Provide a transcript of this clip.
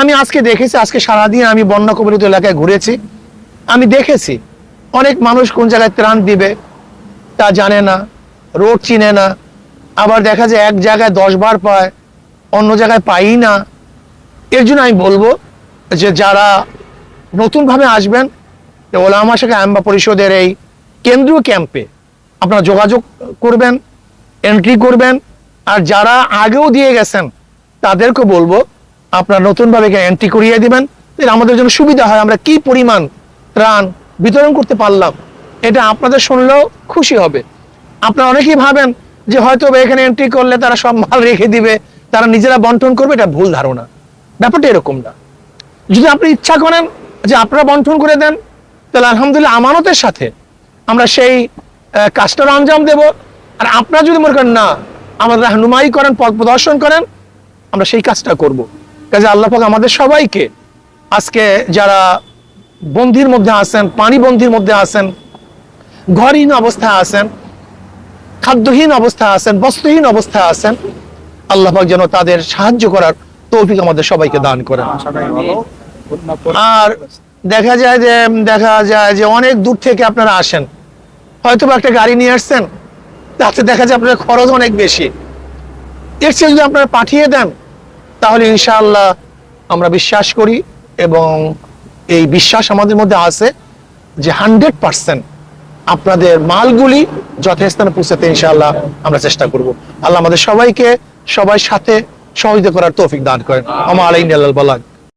আমি আজকে দেখেছি, আজকে সারাদিন আমি বন্যা কবলিত এলাকায় ঘুরেছি। আমি দেখেছি অনেক মানুষ কোন জায়গায় ত্রাণ দিবে তা জানে না রোড চিনে না। আবার দেখা যায় এক জায়গায় দশ বার পায়, অন্য জায়গায় পাই না। এর জন্য আমি বলব যে যারা নতুনভাবে আসবেন ওলামা শাখা আম্বা পরিষদের এই কেন্দ্রীয় ক্যাম্পে আপনারা যোগাযোগ করবেন এন্ট্রি করবেন। আর যারা আগেও দিয়ে গেছেন, তাদেরকে বলব আপনারা নতুনভাবে এন্ট্রি করিয়ে দিবেন। আমাদের জন্য সুবিধা হয় আমরা কি পরিমাণ ত্রাণ বিতরণ করতে পারলাম, এটা আপনাদের শুনলেও খুশি হবে। আপনারা অনেকেই ভাবেন যে হয়তো এখানে এন্ট্রি করলে তারা সব মাল রেখে দিবে, তারা নিজেরা বন্টন করবে, এটা ভুল ধারণা। ব্যাপারটা এরকম না। যদি আপনি ইচ্ছা করেন যে আপনারা বন্টন করে দেন, তাহলে আলহামদুলিল্লাহ আমানতের সাথে আমরা সেই কাজটার আঞ্জাম দেব। আর আপনারা যদি মনে করেন না, আমাদের রাহনুমাই করেন, পথ প্রদর্শন করেন, আমরা সেই কাজটা করব। কাজে আল্লাহ পাক আমাদের সবাইকে আজকে যারা বন্দির মধ্যে আছেন, পানি বন্দির মধ্যে আছেন, ঘরহীন অবস্থায় আছেন, খাদ্যহীন অবস্থায় আছেন, বস্ত্রহীন অবস্থায় আছেন, আল্লাহ পাক যেন তাদের সাহায্য করার তৌফিক আমাদের সবাইকে দান করেন। আর দেখা যায় যে, দেখা যায় যে অনেক দূর থেকে আপনারা আসেন। হয়তো একটা গাড়ি নিয়ে আসছেন, তাতে দেখা যায় আপনার খরচ অনেক বেশি। এর চেয়ে যদি আপনারা পাঠিয়ে দেন তাহলে ইনশাআল্লাহ আমরা বিশ্বাস করি এবং এই বিশ্বাস আমাদের মধ্যে আছে যে হান্ড্রেড পার্সেন্ট আপনাদের মালগুলি যথাস্থানে পৌঁছাতে ইনশাআল্লাহ আমরা চেষ্টা করব। আল্লাহ আমাদের সবাইকে সবাই সাথে সহযোগিতা করার তৌফিক দান করেন। আমার আলাইন আল্লাহ বলাক